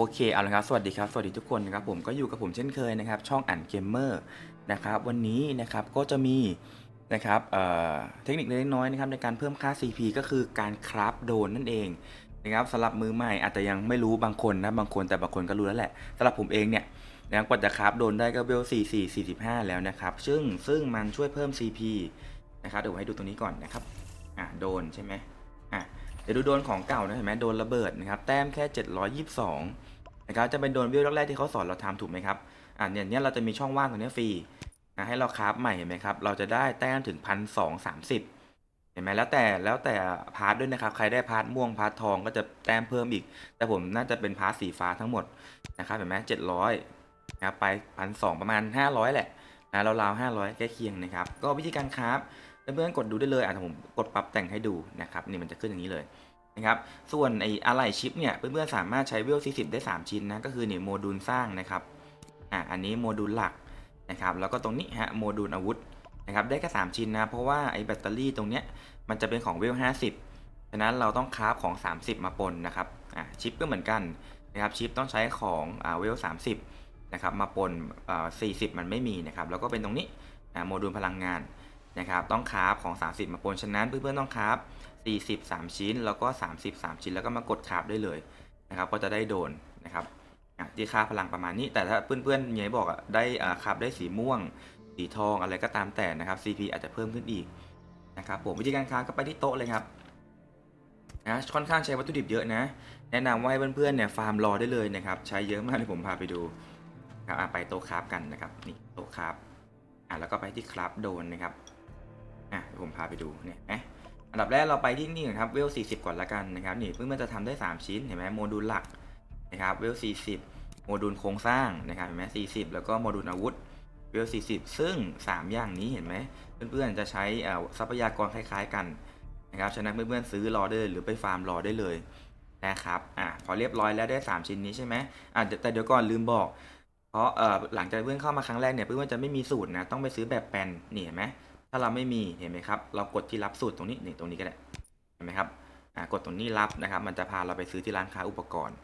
โอเคเอาละครับสวัสดีครับสวัสดีทุกคนนะครับผมก็อยู่กับผมเช่นเคยนะครับ ช่องอ่านเกมเมอร์นะครับวันนี้นะครับก็จะมีนะครับเเทคนิคเล็กน้อยนะครับในการเพิ่มค่า CP ก็คือการคราฟโดนนั่นเองนะครับสำหรับมือใหม่อาจจะยังไม่รู้บางคนนะบางคนแต่บางคนก็รู้แล้วแหละสำหรับผมเองเนี่ยนะครับกว่าจะคราฟโดนได้ก็เวล44 45 แล้วนะครับ ซึ่งซึ่งมันช่วยเพิ่ม CP นะครับเดี๋ยวให้ดูตรงนี้ก่อนนะครับอะโดนใช่ไหมอะ ดี๋ยวดูโดนของเก่านะเห็นไหมโดนระเบิดนะครับแต้มแค่ 722นะครับจะเป็นโดนวิวแรกๆที่เขาสอนเราทำถูกไหมครับอ่าเนี่ยเนี่ยเราจะมีช่องว่างตรงนี้ฟรีนะให้เราคราฟใหม่เห็นไหมครับเราจะได้แต้มถึงพันสองสามสิบเห็นไหมแล้วแต่แล้วแต่พาร์ทด้วยนะครับใครได้พาร์ทม่วงพาร์ททองก็จะแต้มเพิ่มอีก แต่ผมน่าจะเป็นพาร์ทสีฟ้าทั้งหมดนะครับเห็นไหมเจ็ดร้อยนะครับไปพันสองประมาณห้าร้อยแหละนะเราราวห้าร้อยใกล้เคียงนะครับ ก็วิธีการคราฟ เพื่อนๆกดดูได้เลยอะผมกดปรับแต่งให้ดูนะครับนี่มันจะขึ้นอย่างนี้เลยนะครับส่วนไอ้อะไหล่ชิปเนี่ยเพื่อนๆสามารถใช้เวล40 ได้ 3 ชิ้นนะก็คือเนี่ยโมดูลสร้างนะครับอะอันนี้โมดูลหลักนะครับแล้วก็ตรงนี้ฮะโมดูลอาวุธนะครับได้แค่3ชิ้นนะเพราะว่าไอ้แบตเตอรี่ตรงเนี้ยมันจะเป็นของเวล50ฉะนั้นเราต้องคราฟของ 30 มาปนนะครับอะชิปก็เหมือนกันนะครับชิปต้องใช้ของอ่าเวล30นะครับมาปนอ่า40 มันไม่มีนะครับแล้วก็เป็นตรงนี้อ่าโมดูลพลังงาน นะครับต้องคราฟของ 30 มาปนฉะนั้นเพื่อนๆต้องคราฟ40 3 ชิ้น แล้วก็ 30 3 ชิ้นแล้วก็มากดคราฟได้เลยนะครับก็จะได้โดนนะครับที่ค่าพลังประมาณนี้ แต่ถ้าเพื่อนๆเมียบอกอะได้อ่าคราฟได้สีม่วง สีทองอะไรก็ตามแต่นะครับ CP อาจจะเพิ่มขึ้นอีกนะครับผมวิธีการคราฟก็ไปที่โต๊ะเลยครับนะค่อนข้างใช้วัตถุดิบเยอะนะ แนะนำว่าให้เพื่อนๆเนี่ยฟาร์มรอได้เลยนะครับใช้เยอะมากที่ผมพาไปดูครับไปโต๊ะคราฟกันนะครับนี่โต๊ะคราฟอะแล้วก็ไปที่คราฟโดนนะครับ อะผมพาไปดูเนี่ยนะอันดับแรกเราไปที่นี่ก่อนครับเวล 40 ก่อนละกันนะครับนี่เพื่อนจะทำได้ 3 ชิ้นเห็นไหมโมดูลหลักนะครับเวล 40 โมดูลโครงสร้างนะครับเห็นไหม40 แล้วก็โมดูลอาวุธเวล 40 ซึ่ง 3 อย่างนี้เห็นไหมเพื่อนๆจะใช้ทรัพยากรคล้ายๆกันนะครับฉะนั้นเพื่อนๆซื้อรอได้หรือไปฟาร์มรอได้เลยนะครับอะพอเรียบร้อยแล้วได้ 3 ชิ้นนี้ใช่ไหมอะแต่เดี๋ยวก่อนลืมบอก เพราะเอ่อหลังจากเพื่อนเข้ามาครั้งแรกเนี่ยเพื่อนๆจะไม่มีสูตรนะต้องไปซื้อแบบแปนนี่เห็นไหม ถ้าเราไม่มีเห็นไหมครับ เรากดที่รับสูตรตรงนี้นี่ตรงนี้ก็ได้เห็นไหมครับอ่ากดตรงนี้รับนะครับ มันจะพาเราไปซื้อที่ร้านค้าอุปกรณ์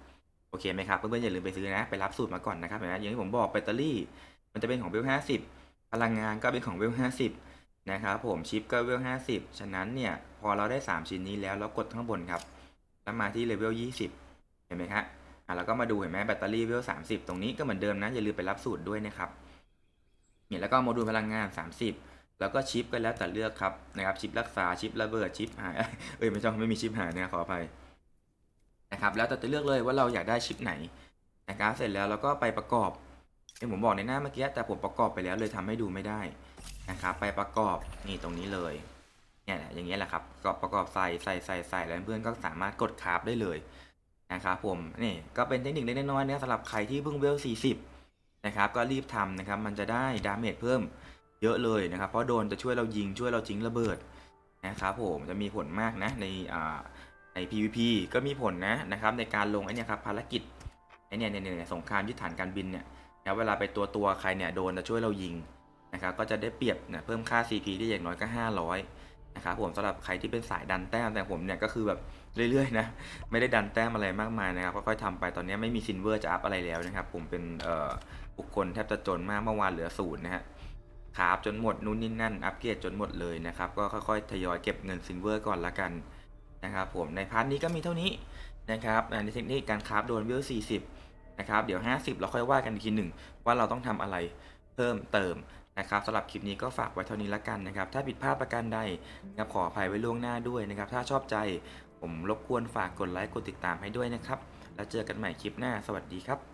โอเคไหมครับเพื่อนๆอย่าลืมไปซื้อนะไปรับสูตรมาก่อนนะครับเห็นไหมอย่างที่ผมบอกแบตเตอรี่ มันจะเป็นของเวล50พลังงานก็เป็นของเวล50นะครับผมชิปก็เวล50ฉะนั้นเนี่ยพอเราได้ 3 ชิ้นนี้แล้วเรากดข้างบนครับแล้วมาที่เลเวล20เห็นไหมครับอะแล้วก็มาดูเห็นไหมแบตเตอรี่เวล30ตรงนี้ก็เหมือนเดิมนะอย่าลืมไปรับสูตรด้วยนะครับเนี่ยแล้วก็โมดูลพลังงาน 30 แล้วก็ชิปก็แล้วแต่เลือกครับนะครับชิปรักษาชิประเบิดชิปหายเอ้ยไม่ใช่ไม่มีชิปหายนะขออภัยนะครับแล้วแต่จะเลือกเลยว่าเราอยากได้ชิปไหนนะครับเสร็จแล้วเราก็ไปประกอบที่ผมบอกในหน้าเมื่อกี้แต่ผมประกอบไปแล้วเลยทำให้ดูไม่ได้นะครับไปประกอบนี่ตรงนี้เลยเนี่ยอย่างเงี้ยแหละครับประก็ประกอบใส่ใส่ใส่ใส่แล้วเพื่อนก็สามารถกดคราฟได้เลยนะครับผมนี่ก็เป็นเทคนิคเล็กน้อยๆนะสำหรับใครที่เพิ่งเวล40นะครับก็รีบทำนะครับมันจะได้ดาเมจเพิ่ม เยอะเลยนะครับ เพราะโดนจะช่วยเรายิงช่วยเราจิงระเบิดนะครับผมจะมีผลมากนะในอ่าใน PVP ก็มีผลนะนะครับในการลงไอ้นี่ครับภารกิจไอ้นี่เนี่ยเนี่ยสงครามยึดฐานการบินเนี่ยนะเวลาไปตัวตัวใครเนี่ยโดนจะช่วยเรายิงนะครับก็จะได้เปรียบเนี่ยเพิ่มค่า CP ได้อย่างน้อยก็ 500นะครับผมสำหรับใครที่เป็นสายดันแต้มแต่ผมเนี่ยก็คือแบบเรื่อยๆนะไม่ได้ดันแต้มอะไรมากมายนะครับค่อยๆทำไปตอนนี้ไม่มีซินเวอร์จะอัพอะไรแล้วนะครับผมเป็นบุคคลแทบจะจนมากเมื่อวานเหลือศูนย์นะฮะ คราฟจนหมดนู่นนี่นั่นอัปเกรดจนหมดเลยนะครับ ก็ค่อยๆ ทยอยเก็บเงินซิลเวอร์ก่อนละกันนะครับผมในพาร์ทนี้ก็มีเท่านี้นะครับในเทคนิคการคราฟโดนเวล40 นะครับ เดี๋ยว 50 เราค่อยว่ากันอีกทีหนึ่งว่าเราต้องทำอะไรเพิ่มเติมนะครับสำหรับคลิปนี้ก็ฝากไว้เท่านี้ละกันนะครับ ถ้าผิดพลาดประการใดนะครับขออภัยไว้ล่วงหน้าด้วยนะครับ ถ้าชอบใจผมรบกวนฝากกดไลค์กดติดตามให้ด้วยนะครับ แล้วเจอกันใหม่คลิปหน้า สวัสดีครับ